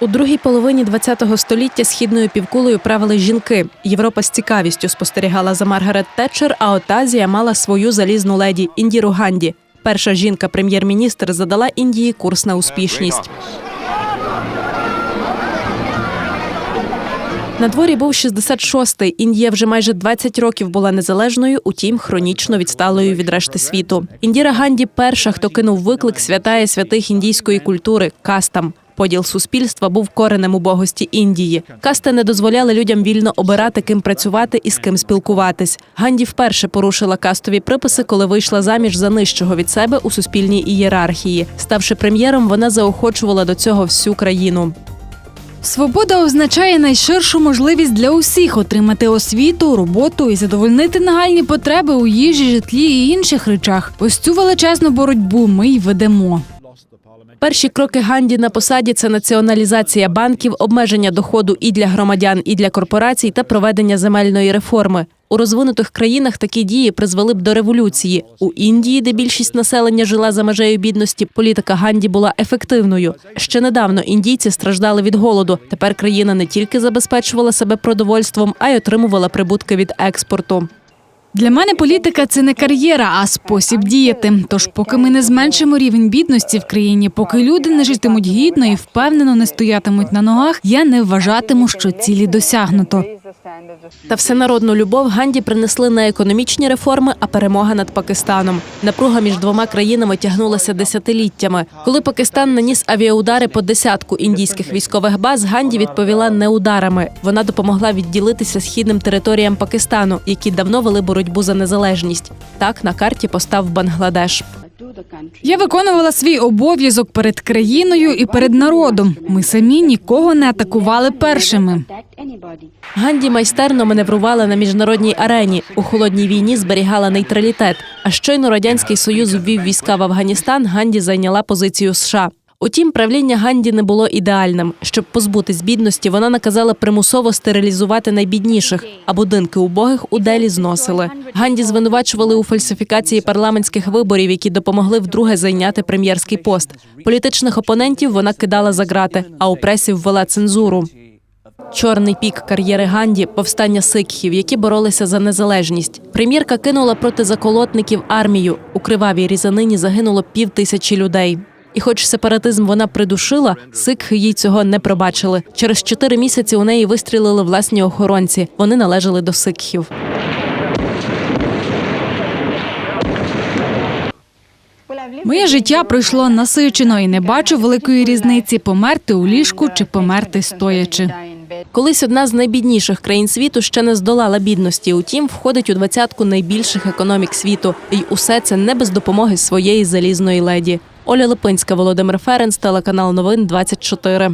У другій половині ХХ століття східною півкулею правили жінки. Європа з цікавістю спостерігала за Маргарет Тетчер, а от Азія мала свою залізну леді Індіру Ганді. Перша жінка-прем'єр-міністр задала Індії курс на успішність. На дворі був 66-й. Індія вже майже 20 років була незалежною, утім хронічно відсталою від решти світу. Індіра Ганді перша, хто кинув виклик святає святих індійської культури кастам. Поділ суспільства був коренем убогості Індії. Касти не дозволяли людям вільно обирати, ким працювати і з ким спілкуватись. Ганді вперше порушила кастові приписи, коли вийшла заміж за нижчого від себе у суспільній ієрархії. Ставши прем'єром, вона заохочувала до цього всю країну. Свобода означає найширшу можливість для усіх отримати освіту, роботу і задовольнити нагальні потреби у їжі, житлі і інших речах. Ось цю величезну боротьбу ми й ведемо. Перші кроки Ганді на посаді це націоналізація банків, обмеження доходу і для громадян, і для корпорацій та проведення земельної реформи. У розвинутих країнах такі дії призвели б до революції. У Індії, де більшість населення жила за межею бідності, політика Ганді була ефективною. Ще недавно індійці страждали від голоду. Тепер країна не тільки забезпечувала себе продовольством, а й отримувала прибутки від експорту. Для мене політика це не кар'єра, а спосіб діяти. Тож, поки ми не зменшимо рівень бідності в країні, поки люди не житимуть гідно і впевнено не стоятимуть на ногах, я не вважатиму, що цілі досягнуто. Та всенародну любов Ганді принесли не економічні реформи, а перемога над Пакистаном. Напруга між двома країнами тягнулася десятиліттями. Коли Пакистан наніс авіаудари по десятку індійських військових баз, Ганді відповіла не ударами. Вона допомогла відділитися східним територіям Пакистану, які давно вели боротьбу за незалежність. Так на карті постав Бангладеш. Я виконувала свій обов'язок перед країною і перед народом. Ми самі нікого не атакували першими. Ганді майстерно маневрувала на міжнародній арені. У холодній війні зберігала нейтралітет. А щойно радянський союз ввів війська в Афганістан. Ганді зайняла позицію США. Утім, правління Ганді не було ідеальним. Щоб позбутись бідності, вона наказала примусово стерилізувати найбідніших, а будинки убогих у Делі зносили. Ганді звинувачували у фальсифікації парламентських виборів, які допомогли вдруге зайняти прем'єрський пост. Політичних опонентів вона кидала за грати, а у пресі ввела цензуру. Чорний пік кар'єри Ганді повстання сикхів, які боролися за незалежність. Прем'єрка кинула проти заколотників армію. У кривавій різанині загинуло пів тисячі людей. І, хоч сепаратизм вона придушила, сикхи їй цього не пробачили. Через чотири місяці у неї вистрілили власні охоронці. Вони належали до сикхів. Моє життя пройшло насичено і не бачу великої різниці померти у ліжку чи померти стоячи. Колись одна з найбідніших країн світу ще не здолала бідності. Утім, входить у двадцятку найбільших економік світу. І усе це не без допомоги своєї залізної леді. Оля Липинська, Володимир Ференс, телеканал Новин 24.